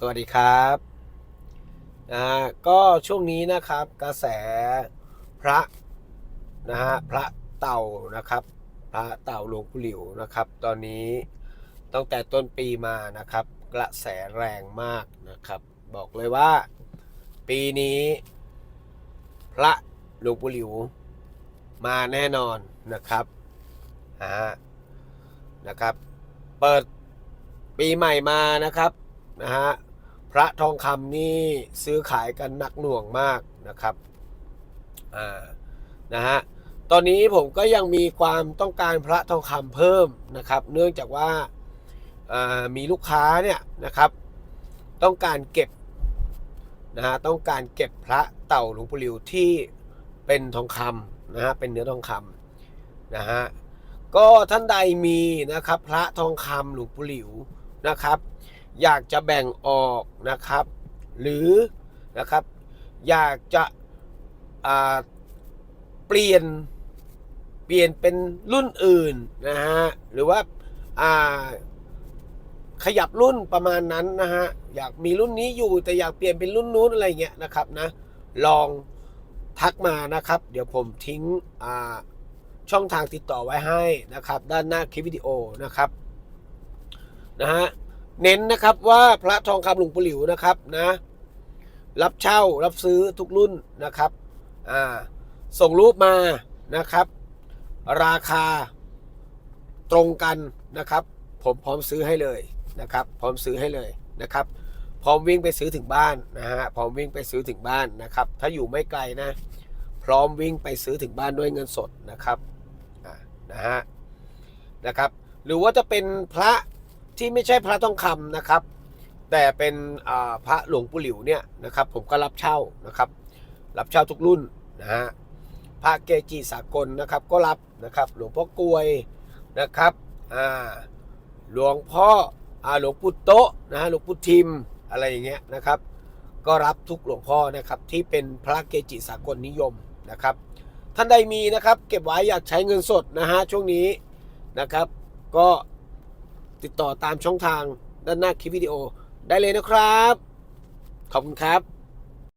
สวัสดีครับนะฮะก็ช่วงนี้นะครับกระแสพระนะฮะพระเต่านะครับ พระเต่าหลวงปู่หลิวนะครับ ตอนนี้ตั้งแต่ต้นปีมานะครับ กระแสแรงมากนะครับ บอกเลยว่าปีนี้ พระหลวงปู่หลิวมาแน่นอนนะครับนะฮะนะครับ เปิดปีใหม่มานะครับนะฮะ พระทองคำนี่ซื้อขายกันหนักหน่วงมากนะครับอ่านะฮะตอนนี้ผมก็ยังมีความต้องการพระทองคำเพิ่มนะครับ เนื่องจากว่าามีลูกค้าเนี่ยนะครับ ต้องการเก็บนะฮะต้องการเก็บพระเต่าหลวงปู่หลิวที่เป็นทองคำนะฮะเป็นเนื้อทองคำนะฮะก็ท่านใดมีนะครับพระทองคำหลวงปู่หลิวนะครับ อยากจะแบ่งออกนะครับ หรือนะครับ อยากจะเปลี่ยนเปลี่ยนเป็นรุ่นอื่นนะฮะหรือว่าาขยับรุ่นประมาณนั้นนะฮะอยากมีรุ่นนี้อยู่แต่อยากเปลี่ยนเป็นรุ่นนู้นอะไรเงี้ยนะครับนะลองทักมานะครับ เดี๋ยวผมทิ้งช่องทางติดต่อไว้ให้นะครับ ด้านหน้าคลิปวิดีโอนะครับนะฮะ เน้นนะครับว่าพระทองคำหลวงปู่หลิวนะครับนะ รับเช่ารับซื้อทุกรุ่นนะครับอ่าส่งรูปมานะครับ ราคาตรงกันนะครับ ผมพร้อมซื้อให้เลยนะครับ พร้อมซื้อให้เลยนะครับ พร้อมวิ่งไปซื้อถึงบ้านนะฮะพร้อมวิ่งไปซื้อถึงบ้านนะครับ ถ้าอยู่ไม่ไกลนะ พร้อมวิ่งไปซื้อถึงบ้านด้วยเงินสดนะครับอ่านะฮะนะครับ หรือว่าจะเป็นพระ ที่ไม่ใช่พระทองคำนะครับ แต่เป็นพระหลวงปู่หลิวเนี่ยนะครับ ผมก็รับเช่านะครับ รับเช่าทุกรุ่นนะฮะพระเกจิสากลนะครับ ก็รับนะครับ หลวงพ่อกลวยนะครับอ่าหลวงพ่ออ่าหลวงปู่โตะนะฮะหลวงปู่ทิมอะไรอย่างเงี้ยนะครับ ก็รับทุกหลวงพ่อนะครับที่เป็นพระเกจิสากลนิยมนะครับ ท่านใดมีนะครับ เก็บไว้อยากใช้เงินสดนะฮะช่วงนี้นะครับ ก็ ติดต่อตามช่องทางด้านหน้าคลิปวิดีโอได้เลยนะครับ ขอบคุณครับ